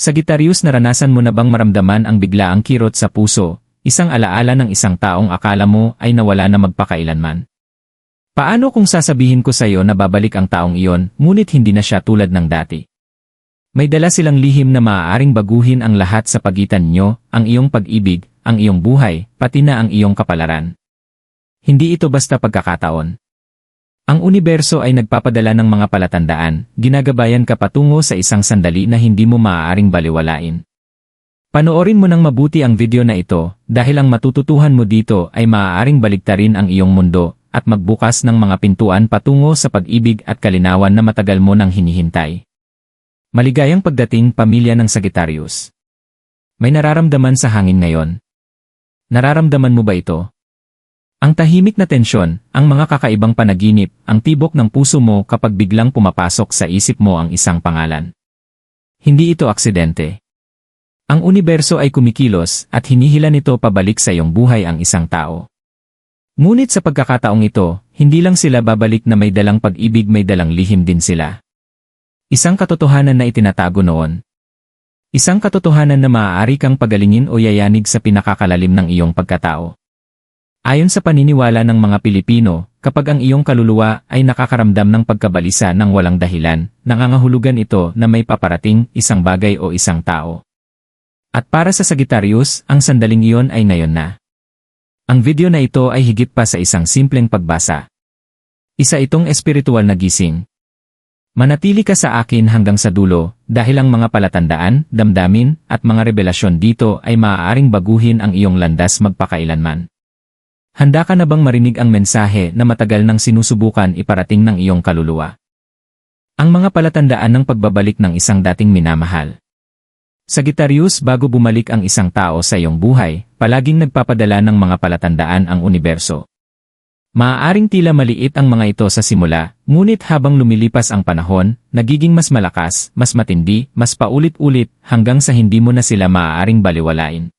Sagittarius naranasan mo na bang maramdaman ang biglaang kirot sa puso, isang alaala ng isang taong akala mo ay nawala na magpakailanman? Paano kung sasabihin ko sa iyo na babalik ang taong iyon, ngunit hindi na siya tulad ng dati? May dala silang lihim na maaaring baguhin ang lahat sa pagitan nyo, ang iyong pag-ibig, ang iyong buhay, pati na ang iyong kapalaran. Hindi ito basta pagkakataon. Ang universo ay nagpapadala ng mga palatandaan, ginagabayan ka patungo sa isang sandali na hindi mo maaaring baliwalain. Panoorin mo ng mabuti ang video na ito, dahil ang matututuhan mo dito ay maaaring baligtarin ang iyong mundo, at magbukas ng mga pintuan patungo sa pag-ibig at kalinawan na matagal mo nang hinihintay. Maligayang pagdating pamilya ng Sagittarius. May nararamdaman sa hangin ngayon. Nararamdaman mo ba ito? Ang tahimik na tensyon, ang mga kakaibang panaginip, ang tibok ng puso mo kapag biglang pumapasok sa isip mo ang isang pangalan. Hindi ito aksidente. Ang universo ay kumikilos at hinihila nito pabalik sa iyong buhay ang isang tao. Ngunit sa pagkakataong ito, hindi lang sila babalik na may dalang pag-ibig may dalang lihim din sila. Isang katotohanan na itinatago noon. Isang katotohanan na maaari kang pagalingin o yayanig sa pinakakalalim ng iyong pagkatao. Ayon sa paniniwala ng mga Pilipino, kapag ang iyong kaluluwa ay nakakaramdam ng pagkabalisa ng walang dahilan, nangangahulugan ito na may paparating isang bagay o isang tao. At para sa Sagittarius, ang sandaling iyon ay ngayon na. Ang video na ito ay higit pa sa isang simpleng pagbasa. Isa itong espiritual na gising, Manatili ka sa akin hanggang sa dulo, dahil ang mga palatandaan, damdamin, at mga revelasyon dito ay maaaring baguhin ang iyong landas magpakailanman. Handa ka na bang marinig ang mensahe na matagal nang sinusubukan iparating ng iyong kaluluwa? Ang mga palatandaan ng pagbabalik ng isang dating minamahal. Sagittarius bago bumalik ang isang tao sa iyong buhay, palaging nagpapadala ng mga palatandaan ang universo. Maaaring tila maliit ang mga ito sa simula, ngunit habang lumilipas ang panahon, nagiging mas malakas, mas matindi, mas paulit-ulit, hanggang sa hindi mo na sila maaaring baliwalain.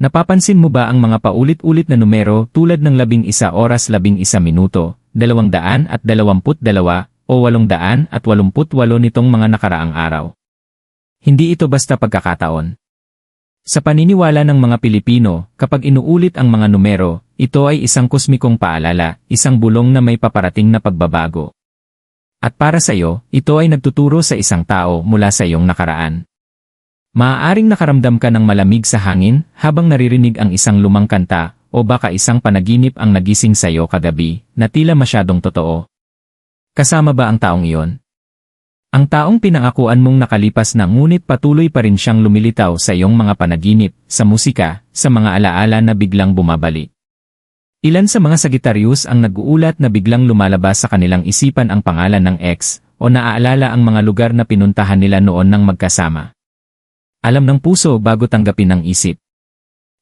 Napapansin mo ba ang mga paulit-ulit na numero tulad ng labing isa oras labing isa minuto, dalawang daan at dalawamput dalawa, o walong daan at walumput walo nitong mga nakaraang araw? Hindi ito basta pagkakataon. Sa paniniwala ng mga Pilipino, kapag inuulit ang mga numero, ito ay isang kosmikong paalala, isang bulong na may paparating na pagbabago. At para sa iyo, ito ay nagtuturo sa isang tao mula sa iyong nakaraan. Maaaring nakaramdam ka ng malamig sa hangin habang naririnig ang isang lumang kanta o baka isang panaginip ang nagising sa iyo kagabi na tila masyadong totoo. Kasama ba ang taong iyon? Ang taong pinangakuan mong nakalipas na ngunit patuloy pa rin siyang lumilitaw sa iyong mga panaginip, sa musika, sa mga alaala na biglang bumabalik. Ilan sa mga Sagittarius ang nag-uulat na biglang lumalabas sa kanilang isipan ang pangalan ng ex, o naaalala ang mga lugar na pinuntahan nila noon nang magkasama. Alam ng puso bago tanggapin ng isip.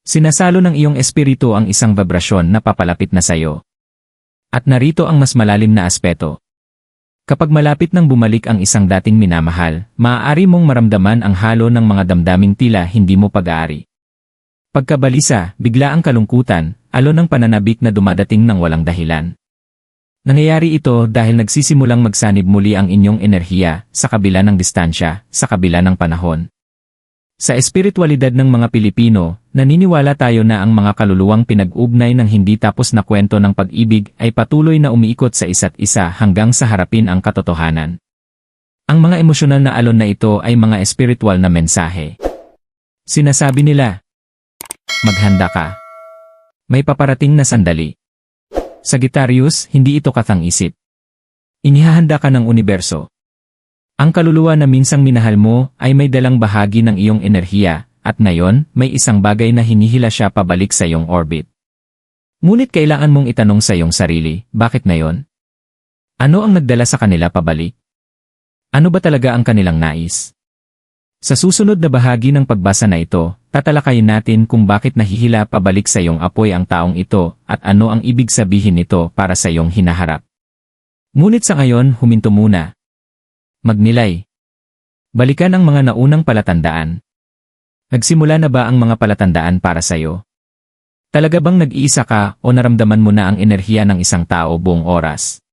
Sinasalo ng iyong espiritu ang isang vibrasyon na papalapit na sayo. At narito ang mas malalim na aspeto. Kapag malapit nang bumalik ang isang dating minamahal, maaari mong maramdaman ang halo ng mga damdaming tila hindi mo pag-aari. Pagkabalisa, bigla ang kalungkutan, alo ng pananabik na dumadating ng walang dahilan. Nangyayari ito dahil nagsisimulang magsanib muli ang inyong enerhiya sa kabila ng distansya, sa kabila ng panahon. Sa espiritualidad ng mga Pilipino, naniniwala tayo na ang mga kaluluwang pinag-ugnay ng hindi tapos na kwento ng pag-ibig ay patuloy na umiikot sa isa't isa hanggang sa harapin ang katotohanan. Ang mga emosyonal na alon na ito ay mga espiritual na mensahe. Sinasabi nila, Maghanda ka. May paparating na sandali. Sagittarius, hindi ito katang-isip. Inihahanda ka ng universo. Ang kaluluwa na minsang minahal mo ay may dalang bahagi ng iyong enerhiya, at ngayon, may isang bagay na hinihila siya pabalik sa iyong orbit. Ngunit kailangan mong itanong sa iyong sarili, bakit ngayon? Ano ang nagdala sa kanila pabalik? Ano ba talaga ang kanilang nais? Sa susunod na bahagi ng pagbasa na ito, tatalakayin natin kung bakit nahihila pabalik sa iyong apoy ang taong ito at ano ang ibig sabihin nito para sa iyong hinaharap. Ngunit sa ngayon, huminto muna Magnilay. Balikan ang mga naunang palatandaan. Nagsimula na ba ang mga palatandaan para sa iyo? Talaga bang nag-iisa ka o naramdaman mo na ang enerhiya ng isang tao buong oras?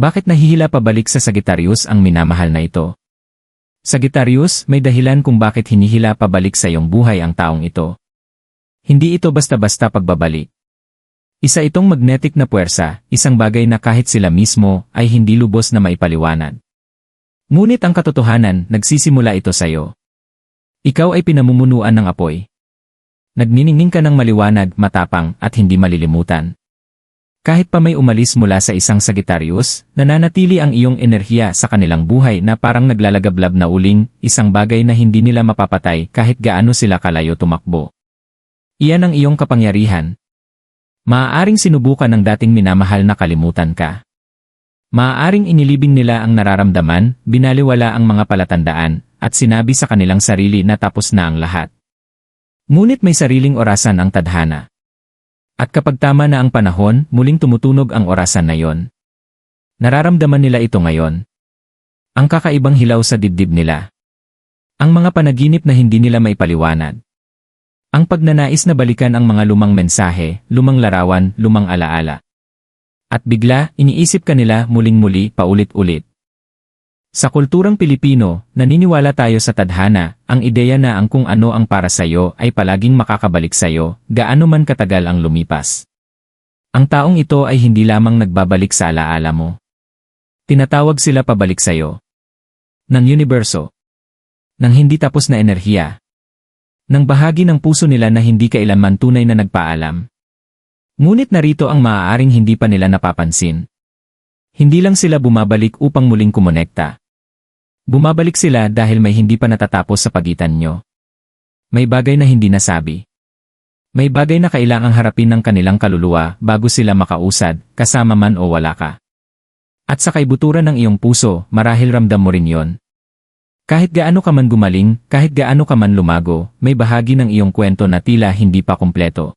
Bakit nahihila pabalik sa Sagittarius ang minamahal na ito? Sagittarius, may dahilan kung bakit hinihila pabalik sa iyong buhay ang taong ito. Hindi ito basta-basta pagbabalik. Isa itong magnetic na puwersa, isang bagay na kahit sila mismo ay hindi lubos na maipaliwanag. Ngunit ang katotohanan, nagsisimula ito sa iyo. Ikaw ay pinamumunuan ng apoy. Nagniningning ka ng maliwanag, matapang, at hindi malilimutan. Kahit pa may umalis mula sa isang Sagittarius, nananatili ang iyong enerhiya sa kanilang buhay na parang naglalagablab na uling, isang bagay na hindi nila mapapatay kahit gaano sila kalayo tumakbo. Iyan ang iyong kapangyarihan. Maaaring sinubukan ng dating minamahal na kalimutan ka. Maaaring inilibing nila ang nararamdaman, binaliwala ang mga palatandaan, at sinabi sa kanilang sarili na tapos na ang lahat. Ngunit may sariling orasan ang tadhana. At kapag tama na ang panahon, muling tumutunog ang orasan na yon. Nararamdaman nila ito ngayon. Ang kakaibang hilaw sa dibdib nila. Ang mga panaginip na hindi nila maipaliwanag. Ang pagnanais na balikan ang mga lumang mensahe, lumang larawan, lumang alaala. At bigla, iniisip kanila muling-muli paulit-ulit. Sa kulturang Pilipino, naniniwala tayo sa tadhana, ang ideya na ang kung ano ang para sa'yo ay palaging makakabalik sa'yo, gaano man katagal ang lumipas. Ang taong ito ay hindi lamang nagbabalik sa alaala mo. Tinatawag sila pabalik sa'yo. Ng universo. Ng hindi tapos na enerhiya. Ng bahagi ng puso nila na hindi kailanman tunay na nagpaalam. Ngunit narito ang maaaring hindi pa nila napapansin. Hindi lang sila bumabalik upang muling kumonekta. Bumabalik sila dahil may hindi pa natatapos sa pagitan nyo. May bagay na hindi nasabi. May bagay na kailangang harapin ng kanilang kaluluwa bago sila makausad, kasama man o wala ka. At sa kaibuturan ng iyong puso, marahil ramdam mo rin yon. Kahit gaano ka man gumaling, kahit gaano ka man lumago, may bahagi ng iyong kwento na tila hindi pa kumpleto.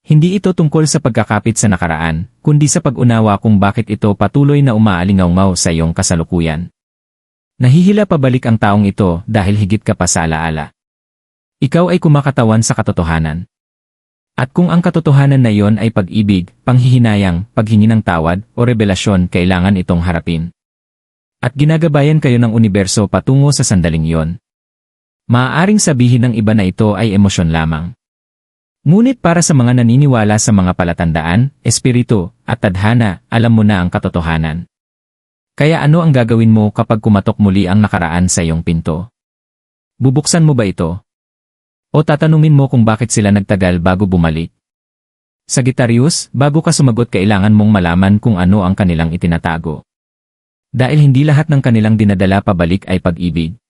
Hindi ito tungkol sa pagkakapit sa nakaraan, kundi sa pag-unawa kung bakit ito patuloy na umaalingaw sa iyong kasalukuyan. Nahihila pabalik ang taong ito dahil higit ka pa sa alaala. Ikaw ay kumakatawan sa katotohanan. At kung ang katotohanan na iyon ay pag-ibig, panghihinayang, paghingi ng tawad, o revelasyon kailangan itong harapin. At ginagabayan kayo ng universo patungo sa sandaling iyon. Maaaring sabihin ng iba na ito ay emosyon lamang. Ngunit para sa mga naniniwala sa mga palatandaan, espiritu, at tadhana, alam mo na ang katotohanan. Kaya ano ang gagawin mo kapag kumatok muli ang nakaraan sa iyong pinto? Bubuksan mo ba ito? O tatanungin mo kung bakit sila nagtagal bago bumalik? Sagittarius, bago ka sumagot kailangan mong malaman kung ano ang kanilang itinatago. Dahil hindi lahat ng kanilang dinadala pabalik ay pag-ibig.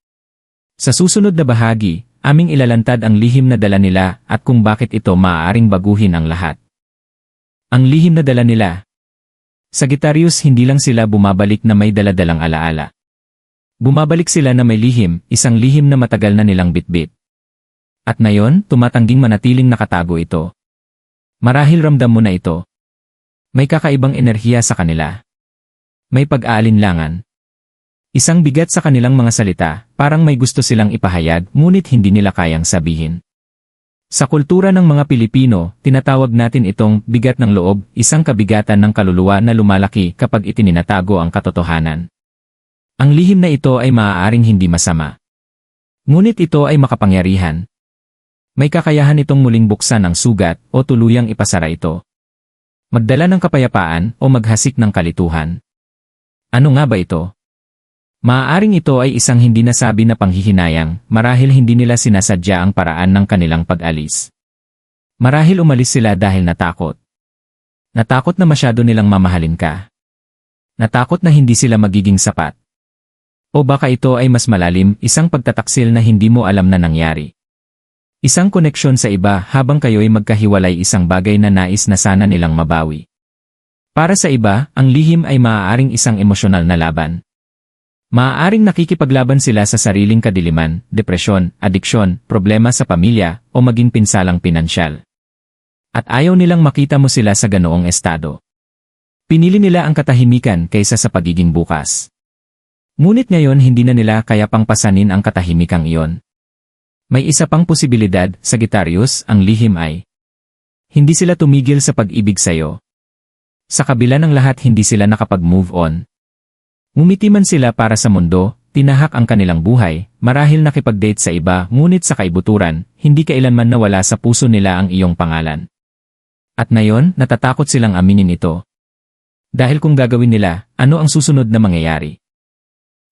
Sa susunod na bahagi, aming ilalantad ang lihim na dala nila at kung bakit ito maaaring baguhin ang lahat. Ang lihim na dala nila, Sagittarius hindi lang sila bumabalik na may daladalang alaala. Bumabalik sila na may lihim, isang lihim na matagal na nilang bitbit. At ngayon, tumatangging manatiling nakatago ito. Marahil ramdam mo na ito. May kakaibang enerhiya sa kanila. May pag-aalinlangan. Isang bigat sa kanilang mga salita, parang may gusto silang ipahayag ngunit hindi nila kayang sabihin. Sa kultura ng mga Pilipino, tinatawag natin itong bigat ng loob, isang kabigatan ng kaluluwa na lumalaki kapag itininatago ang katotohanan. Ang lihim na ito ay maaaring hindi masama. Ngunit ito ay makapangyarihan. May kakayahan itong muling buksan ang sugat o tuluyang ipasara ito. Magdala ng kapayapaan o maghasik ng kalituhan. Ano nga ba ito? Maaaring ito ay isang hindi nasabi na panghihinayang, marahil hindi nila sinasadya ang paraan ng kanilang pag-alis. Marahil umalis sila dahil natakot. Natakot na masyado nilang mamahalin ka. Natakot na hindi sila magiging sapat. O baka ito ay mas malalim, isang pagtataksil na hindi mo alam na nangyari. Isang koneksyon sa iba habang kayo'y magkahiwalay isang bagay na nais na sana nilang mabawi. Para sa iba, ang lihim ay maaaring isang emosyonal na laban. Maaaring nakikipaglaban sila sa sariling kadiliman, depresyon, adiksyon, problema sa pamilya, o maging pinsalang pinansyal. At ayaw nilang makita mo sila sa ganoong estado. Pinili nila ang katahimikan kaysa sa pagiging bukas. Ngunit ngayon hindi na nila kaya pang pasanin ang katahimikang iyon. May isa pang posibilidad, Sagittarius, ang lihim ay hindi sila tumigil sa pag-ibig sa'yo. Sa kabila ng lahat hindi sila nakapag-move on, Ngumiti man sila para sa mundo, tinahak ang kanilang buhay, marahil nakipag-date sa iba, ngunit sa kaibuturan, hindi kailanman nawala sa puso nila ang iyong pangalan. At ngayon, natatakot silang aminin ito. Dahil kung gagawin nila, ano ang susunod na mangyayari?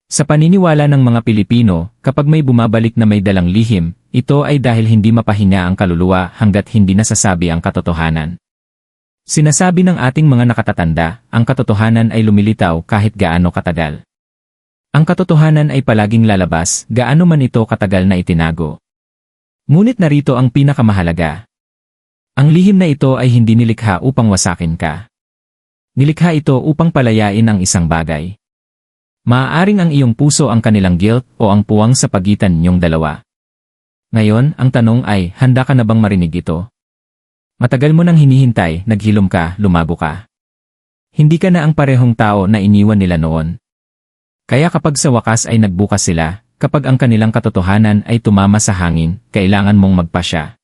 Sa paniniwala ng mga Pilipino, kapag may bumabalik na may dalang lihim, ito ay dahil hindi mapahinga ang kaluluwa hanggat hindi nasasabi ang katotohanan. Sinasabi ng ating mga nakatatanda, ang katotohanan ay lumilitaw kahit gaano katagal. Ang katotohanan ay palaging lalabas, gaano man ito katagal na itinago. Ngunit narito ang pinakamahalaga. Ang lihim na ito ay hindi nilikha upang wasakin ka. Nilikha ito upang palayain ang isang bagay. Maaaring ang iyong puso ang kanilang guilt o ang puwang sa pagitan ninyong dalawa. Ngayon, ang tanong ay, handa ka na bang marinig ito? Matagal mo nang hinihintay, naghilom ka, lumago ka. Hindi ka na ang parehong tao na iniwan nila noon. Kaya kapag sa wakas ay nagbukas sila, kapag ang kanilang katotohanan ay tumama sa hangin, kailangan mong magpasya.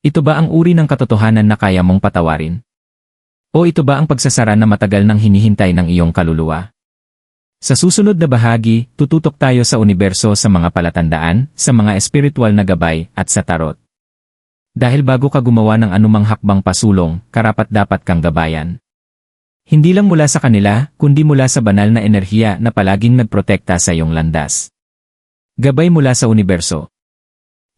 Ito ba ang uri ng katotohanan na kaya mong patawarin? O ito ba ang pagsasara na matagal nang hinihintay ng iyong kaluluwa? Sa susunod na bahagi, tututok tayo sa universo sa mga palatandaan, sa mga espiritual na gabay, at sa tarot. Dahil bago ka gumawa ng anumang hakbang pasulong, karapat dapat kang gabayan. Hindi lang mula sa kanila, kundi mula sa banal na enerhiya na palaging nagprotekta sa iyong landas. Gabay mula sa universo.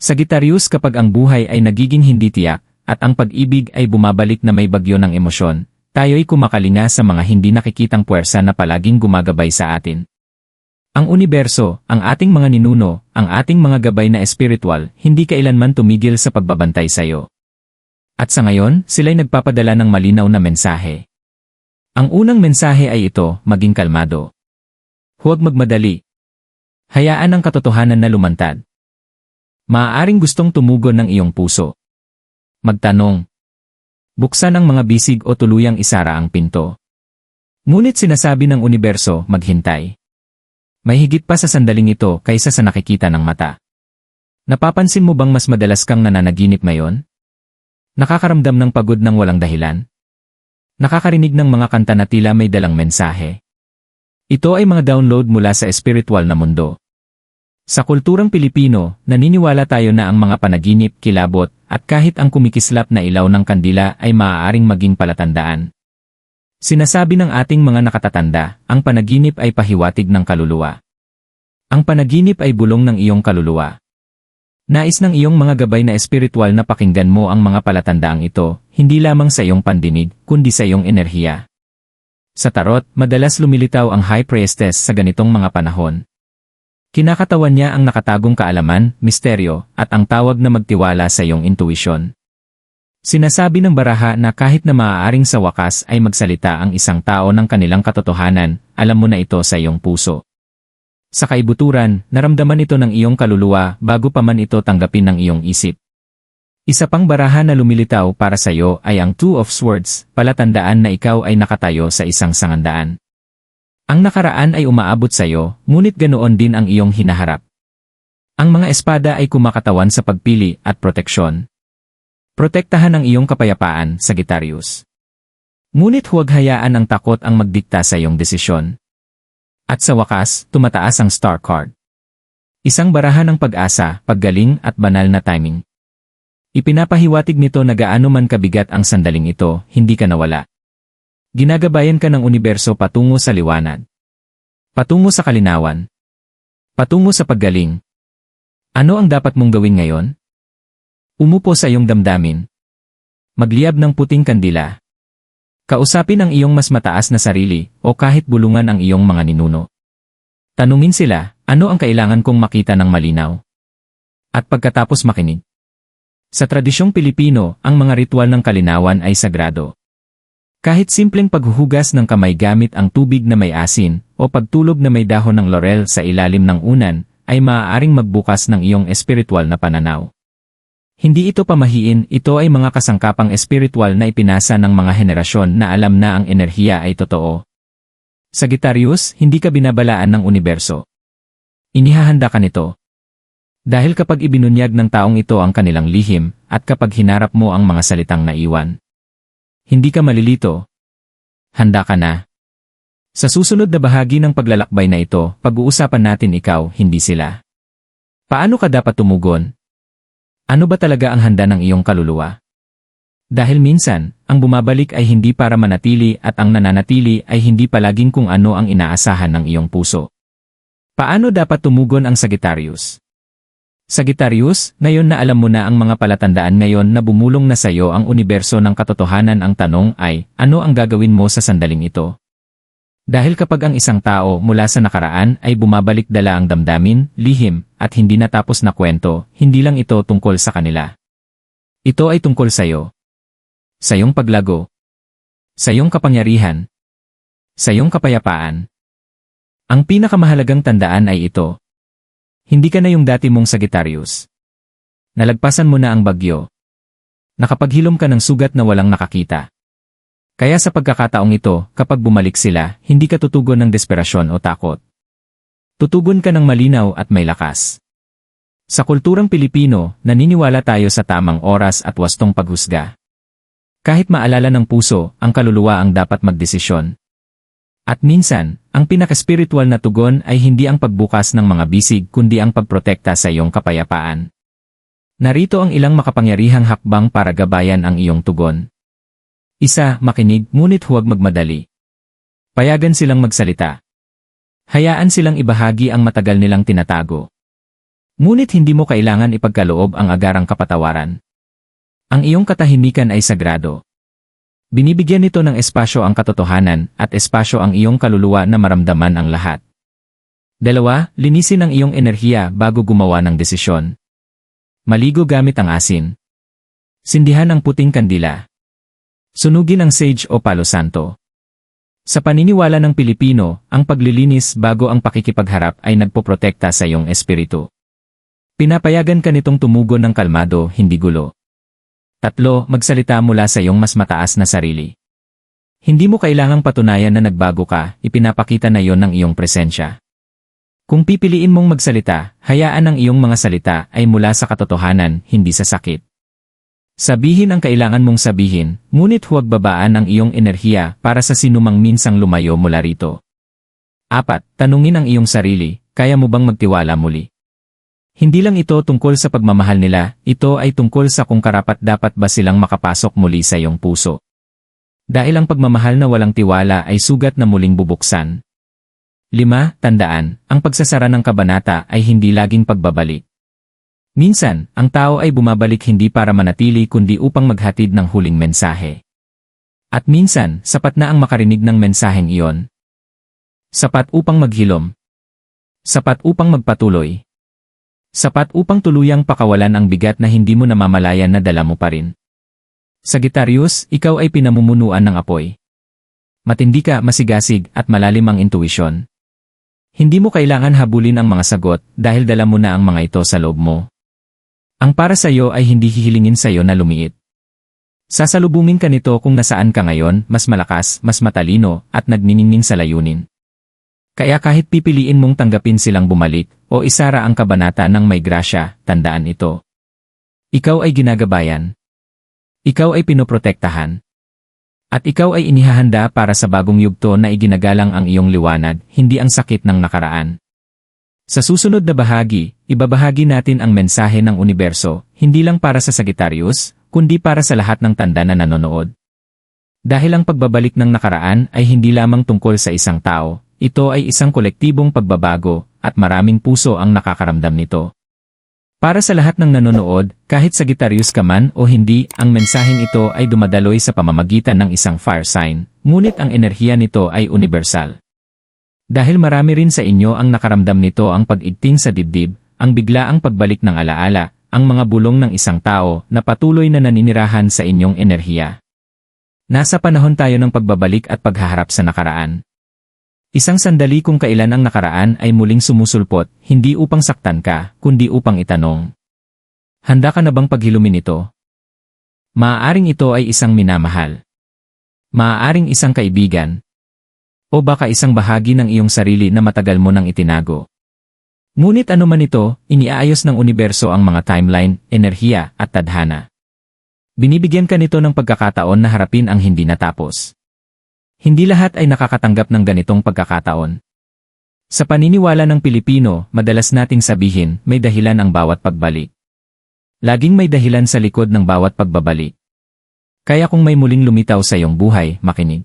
Sagittarius kapag ang buhay ay nagiging hindi tiyak, at ang pag-ibig ay bumabalik na may bagyo ng emosyon, tayo'y kumakalinga sa mga hindi nakikitang puwersa na palaging gumagabay sa atin. Ang universo, ang ating mga ninuno, ang ating mga gabay na espiritual, hindi kailanman tumigil sa pagbabantay sa iyo. At sa ngayon, sila'y nagpapadala ng malinaw na mensahe. Ang unang mensahe ay ito, maging kalmado. Huwag magmadali. Hayaan ang katotohanan na lumantad. Maaaring gustong tumugon ng iyong puso. Magtanong. Buksan ang mga bisig o tuluyang isara ang pinto. Ngunit sinasabi ng universo, maghintay. May higit pa sa sandaling ito kaysa sa nakikita ng mata. Napapansin mo bang mas madalas kang nananaginip ngayon? Nakakaramdam ng pagod ng walang dahilan? Nakakarinig ng mga kanta na tila may dalang mensahe? Ito ay mga download mula sa espiritual na mundo. Sa kulturang Pilipino, naniniwala tayo na ang mga panaginip, kilabot, at kahit ang kumikislap na ilaw ng kandila ay maaaring maging palatandaan. Sinasabi ng ating mga nakatatanda, ang panaginip ay pahiwatig ng kaluluwa. Ang panaginip ay bulong ng iyong kaluluwa. Nais ng iyong mga gabay na espiritual na pakinggan mo ang mga palatandaang ito, hindi lamang sa iyong pandinig, kundi sa iyong enerhiya. Sa tarot, madalas lumilitaw ang High Priestess sa ganitong mga panahon. Kinakatawan niya ang nakatagong kaalaman, misteryo, at ang tawag na magtiwala sa iyong intuition. Sinasabi ng baraha na kahit na maaaring sa wakas ay magsalita ang isang tao ng kanilang katotohanan, alam mo na ito sa iyong puso. Sa kaibuturan, naramdaman ito ng iyong kaluluwa bago pa man ito tanggapin ng iyong isip. Isa pang baraha na lumilitaw para sa iyo ay ang Two of Swords, palatandaan na ikaw ay nakatayo sa isang sangandaan. Ang nakaraan ay umaabot sa iyo, ngunit ganoon din ang iyong hinaharap. Ang mga espada ay kumakatawan sa pagpili at proteksyon. Protektahan ang iyong kapayapaan, Sagittarius. Ngunit huwag hayaan ang takot ang magdikta sa iyong desisyon. At sa wakas, tumataas ang star card. Isang barahan ng pag-asa, paggaling at banal na timing. Ipinapahiwatig nito na gaano man kabigat ang sandaling ito, hindi ka nawala. Ginagabayan ka ng universo patungo sa liwanag. Patungo sa kalinawan. Patungo sa paggaling. Ano ang dapat mong gawin ngayon? Umupo sa iyong damdamin. Magliyab ng puting kandila. Kausapin ang iyong mas mataas na sarili o kahit bulungan ang iyong mga ninuno. Tanungin sila, ano ang kailangan kong makita ng malinaw? At pagkatapos makinig. Sa tradisyong Pilipino, ang mga ritual ng kalinawan ay sagrado. Kahit simpleng paghuhugas ng kamay gamit ang tubig na may asin o pagtulog na may dahon ng laurel sa ilalim ng unan ay maaaring magbukas ng iyong espiritual na pananaw. Hindi ito pamahiin, ito ay mga kasangkapang espiritual na ipinasa ng mga henerasyon na alam na ang enerhiya ay totoo. Sagittarius, hindi ka binabalaan ng universo. Inihahanda ka nito. Dahil kapag ibinunyag ng taong ito ang kanilang lihim, at kapag hinarap mo ang mga salitang naiwan, hindi ka malilito. Handa ka na. Sa susunod na bahagi ng paglalakbay na ito, pag-uusapan natin ikaw, hindi sila. Paano ka dapat tumugon? Ano ba talaga ang handa ng iyong kaluluwa? Dahil minsan, ang bumabalik ay hindi para manatili at ang nananatili ay hindi palaging kung ano ang inaasahan ng iyong puso. Paano dapat tumugon ang Sagittarius? Sagittarius, ngayon na alam mo na ang mga palatandaan ngayon na bumulong na sa iyo ang universo ng katotohanan ang tanong ay, ano ang gagawin mo sa sandaling ito? Dahil kapag ang isang tao mula sa nakaraan ay bumabalik dala ang damdamin, lihim, at hindi natapos na kwento, hindi lang ito tungkol sa kanila. Ito ay tungkol sa iyo. Sa iyong paglago. Sa iyong kapangyarihan. Sa iyong kapayapaan. Ang pinakamahalagang tandaan ay ito. Hindi ka na yung dati mong Sagittarius. Nalagpasan mo na ang bagyo. Nakapaghilom ka ng sugat na walang nakakita. Kaya sa pagkakataong ito, kapag bumalik sila, hindi ka tutugon ng desperasyon o takot. Tutugon ka ng malinaw at may lakas. Sa kulturang Pilipino, naniniwala tayo sa tamang oras at wastong paghusga. Kahit maalala ng puso, ang kaluluwa ang dapat magdesisyon. At minsan, ang pinakaspiritual na tugon ay hindi ang pagbukas ng mga bisig kundi ang pagprotekta sa iyong kapayapaan. Narito ang ilang makapangyarihang hakbang para gabayan ang iyong tugon. Isa, makinig ngunit huwag magmadali. Payagan silang magsalita. Hayaan silang ibahagi ang matagal nilang tinatago. Ngunit hindi mo kailangan ipagkaloob ang agarang kapatawaran. Ang iyong katahimikan ay sagrado. Binibigyan nito ng espasyo ang katotohanan at espasyo ang iyong kaluluwa na maramdaman ang lahat. Dalawa, linisin ang iyong enerhiya bago gumawa ng desisyon. Maligo gamit ang asin. Sindihan ang puting kandila. Sunugin ang sage o palo santo. Sa paniniwala ng Pilipino, ang paglilinis bago ang pakikipagharap ay nagpoprotekta sa iyong espiritu. Pinapayagan ka nitong tumugon ng kalmado, hindi gulo. Tatlo, magsalita mula sa iyong mas mataas na sarili. Hindi mo kailangang patunayan na nagbago ka, ipinapakita na iyon ng iyong presensya. Kung pipiliin mong magsalita, hayaan ang iyong mga salita ay mula sa katotohanan, hindi sa sakit. Sabihin ang kailangan mong sabihin, ngunit huwag babaan ang iyong enerhiya para sa sinumang minsang lumayo mula rito. Apat, tanungin ang iyong sarili, kaya mo bang magtiwala muli? Hindi lang ito tungkol sa pagmamahal nila, ito ay tungkol sa kung karapat dapat ba silang makapasok muli sa iyong puso. Dahil ang pagmamahal na walang tiwala ay sugat na muling bubuksan. 5. Tandaan, ang pagsasara ng kabanata ay hindi laging pagbabalik. Minsan, ang tao ay bumabalik hindi para manatili kundi upang maghatid ng huling mensahe. At minsan, sapat na ang makarinig ng mensaheng iyon. Sapat upang maghilom. Sapat upang magpatuloy. Sapat upang tuluyang pakawalan ang bigat na hindi mo namamalayan na dala mo pa rin. Sagittarius, ikaw ay pinamumunuan ng apoy. Matindi ka, masigasig, at malalim ang intuisyon. Hindi mo kailangan habulin ang mga sagot dahil dala mo na ang mga ito sa loob mo. Ang para sa iyo ay hindi hihilingin sa iyo na lumiit. Sasalubungin ka nito kung nasaan ka ngayon, mas malakas, mas matalino, at nagniningning sa layunin. Kaya kahit pipiliin mong tanggapin silang bumalik o isara ang kabanata ng may grasya, tandaan ito. Ikaw ay ginagabayan. Ikaw ay pinoprotektahan. At ikaw ay inihahanda para sa bagong yugto na iginagalang ang iyong liwanag, hindi ang sakit ng nakaraan. Sa susunod na bahagi, ibabahagi natin ang mensahe ng universo, hindi lang para sa Sagittarius, kundi para sa lahat ng tanda na nanonood. Dahil ang pagbabalik ng nakaraan ay hindi lamang tungkol sa isang tao, ito ay isang kolektibong pagbabago at maraming puso ang nakakaramdam nito. Para sa lahat ng nanonood, kahit Sagittarius ka man o hindi, ang mensaheng ito ay dumadaloy sa pamamagitan ng isang fire sign, ngunit ang enerhiya nito ay universal. Dahil marami rin sa inyo ang nakaramdam nito ang pag-igting sa dibdib, ang biglaang pagbalik ng alaala, ang mga bulong ng isang tao na patuloy na naninirahan sa inyong enerhiya. Nasa panahon tayo ng pagbabalik at paghaharap sa nakaraan. Isang sandali kung kailan ang nakaraan ay muling sumusulpot, hindi upang saktan ka, kundi upang itanong. Handa ka na bang paghilumin ito? Maaaring ito ay isang minamahal. Maaaring isang kaibigan. O baka isang bahagi ng iyong sarili na matagal mo nang itinago. Ngunit ano man ito, iniaayos ng universo ang mga timeline, enerhiya, at tadhana. Binibigyan ka nito ng pagkakataon na harapin ang hindi natapos. Hindi lahat ay nakakatanggap ng ganitong pagkakataon. Sa paniniwala ng Pilipino, madalas nating sabihin, may dahilan ang bawat pagbalik. Laging may dahilan sa likod ng bawat pagbabalik. Kaya kung may muling lumitaw sa iyong buhay, makinig.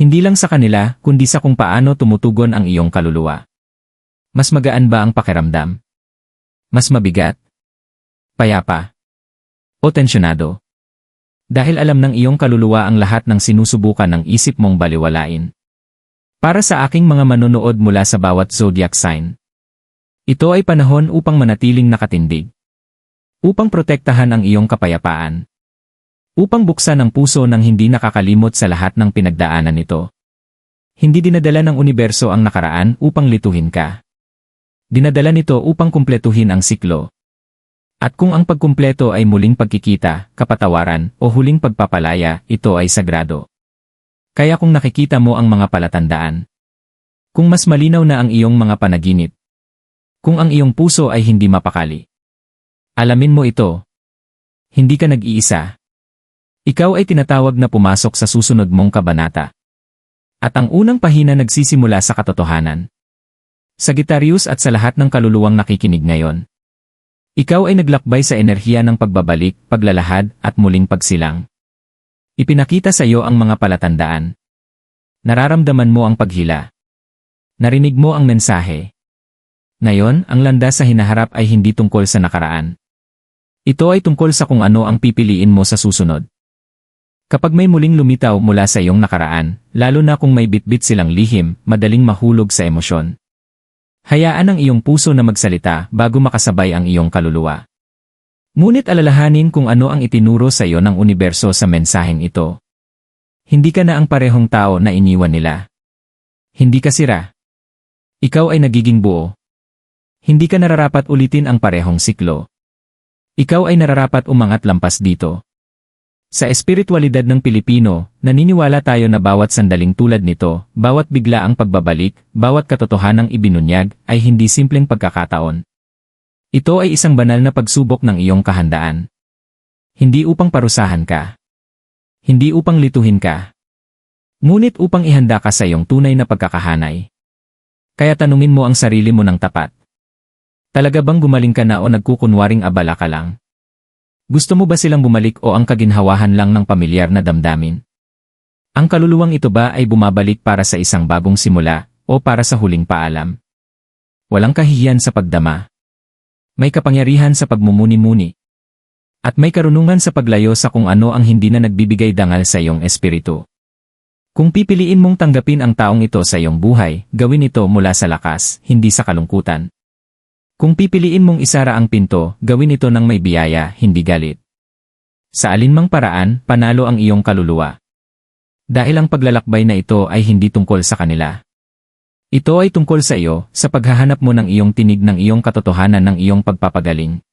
Hindi lang sa kanila, kundi sa kung paano tumutugon ang iyong kaluluwa. Mas magaan ba ang pakiramdam? Mas mabigat? Payapa? O tensyonado? Dahil alam ng iyong kaluluwa ang lahat ng sinusubukan ng isip mong baliwalain. Para sa aking mga manonood mula sa bawat zodiac sign. Ito ay panahon upang manatiling nakatindig. Upang protektahan ang iyong kapayapaan. Upang buksan ang puso ng hindi nakakalimot sa lahat ng pinagdaanan nito. Hindi dinadala ng universo ang nakaraan upang lituhin ka. Dinadala nito upang kumpletuhin ang siklo. At kung ang pagkumpleto ay muling pagkikita, kapatawaran, o huling pagpapalaya, ito ay sagrado. Kaya kung nakikita mo ang mga palatandaan, kung mas malinaw na ang iyong mga panaginip, kung ang iyong puso ay hindi mapakali, alamin mo ito. Hindi ka nag-iisa. Ikaw ay tinatawag na pumasok sa susunod mong kabanata. At ang unang pahina nagsisimula sa katotohanan. Sagittarius at sa lahat ng kaluluwang nakikinig ngayon. Ikaw ay naglakbay sa enerhiya ng pagbabalik, paglalahad, at muling pagsilang. Ipinakita sa iyo ang mga palatandaan. Nararamdaman mo ang paghila. Narinig mo ang mensahe. Ngayon, ang landas sa hinaharap ay hindi tungkol sa nakaraan. Ito ay tungkol sa kung ano ang pipiliin mo sa susunod. Kapag may muling lumitaw mula sa iyong nakaraan, lalo na kung may bitbit silang lihim, madaling mahulog sa emosyon. Hayaan ang iyong puso na magsalita bago makasabay ang iyong kaluluwa. Ngunit alalahanin kung ano ang itinuro sa iyo ng universo sa mensaheng ito. Hindi ka na ang parehong tao na iniwan nila. Hindi ka sira. Ikaw ay nagiging buo. Hindi ka nararapat ulitin ang parehong siklo. Ikaw ay nararapat umangat lampas dito. Sa espiritualidad ng Pilipino, naniniwala tayo na bawat sandaling tulad nito, bawat bigla ang pagbabalik, bawat katotohanang ibinunyag, ay hindi simpleng pagkakataon. Ito ay isang banal na pagsubok ng iyong kahandaan. Hindi upang parusahan ka. Hindi upang lituhin ka. Ngunit upang ihanda ka sa iyong tunay na pagkakahanay. Kaya tanungin mo ang sarili mo ng tapat. Talaga bang gumaling ka na o nagkukunwaring abala ka lang? Gusto mo ba silang bumalik o ang kaginhawahan lang ng pamilyar na damdamin? Ang kaluluwang ito ba ay bumabalik para sa isang bagong simula o para sa huling paalam? Walang kahihiyan sa pagdama. May kapangyarihan sa pagmumuni-muni. At may karunungan sa paglayo sa kung ano ang hindi na nagbibigay dangal sa iyong espiritu. Kung pipiliin mong tanggapin ang taong ito sa iyong buhay, gawin ito mula sa lakas, hindi sa kalungkutan. Kung pipiliin mong isara ang pinto, gawin ito ng may biyaya, hindi galit. Sa alinmang paraan, panalo ang iyong kaluluwa. Dahil ang paglalakbay na ito ay hindi tungkol sa kanila. Ito ay tungkol sa iyo, sa paghahanap mo ng iyong tinig ng iyong katotohanan ng iyong pagpapagaling.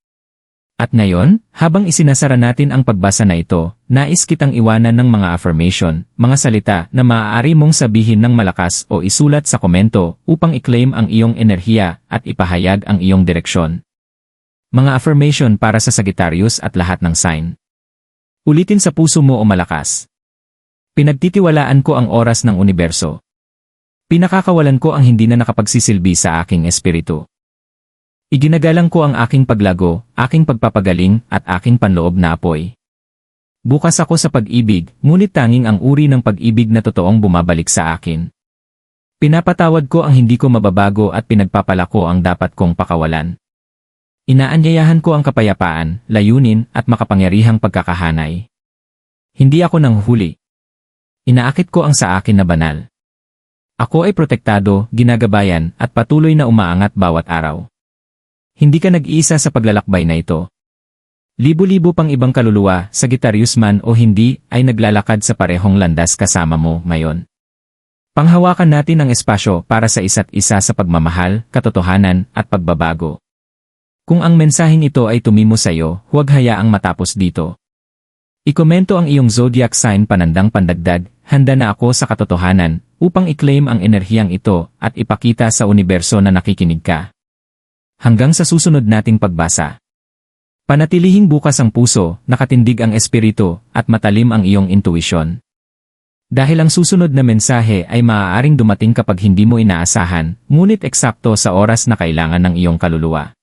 At ngayon, habang isinasara natin ang pagbasa na ito, nais kitang iwanan ng mga affirmation, mga salita na maaari mong sabihin ng malakas o isulat sa komento upang i-claim ang iyong enerhiya at ipahayag ang iyong direksyon. Mga affirmation para sa Sagittarius at lahat ng sign. Ulitin sa puso mo o malakas. Pinagtitiwalaan ko ang oras ng universo. Pinakakawalan ko ang hindi na nakapagsisilbi sa aking espiritu. Iginagalang ko ang aking paglago, aking pagpapagaling, at aking panloob na apoy. Bukas ako sa pag-ibig, ngunit tanging ang uri ng pag-ibig na totoong bumabalik sa akin. Pinapatawad ko ang hindi ko mababago at pinagpapalako ang dapat kong pakawalan. Inaanyayahan ko ang kapayapaan, layunin, at makapangyarihang pagkakahanay. Hindi ako nang huli. Inaakit ko ang sa akin na banal. Ako ay protektado, ginagabayan, at patuloy na umaangat bawat araw. Hindi ka nag-iisa sa paglalakbay na ito. Libo-libo pang ibang kaluluwa, Sagittarius man o hindi, ay naglalakad sa parehong landas kasama mo ngayon. Panghawakan natin ang espasyo para sa isa't isa sa pagmamahal, katotohanan, at pagbabago. Kung ang mensaheng ito ay tumimo sa iyo, huwag hayaang matapos dito. Ikomento ang iyong zodiac sign panandang pandagdag, handa na ako sa katotohanan, upang i-claim ang enerhiyang ito at ipakita sa universo na nakikinig ka. Hanggang sa susunod nating pagbasa. Panatilihing bukas ang puso, nakatindig ang espiritu, at matalim ang iyong intuisyon. Dahil ang susunod na mensahe ay maaaring dumating kapag hindi mo inaasahan, ngunit eksakto sa oras na kailangan ng iyong kaluluwa.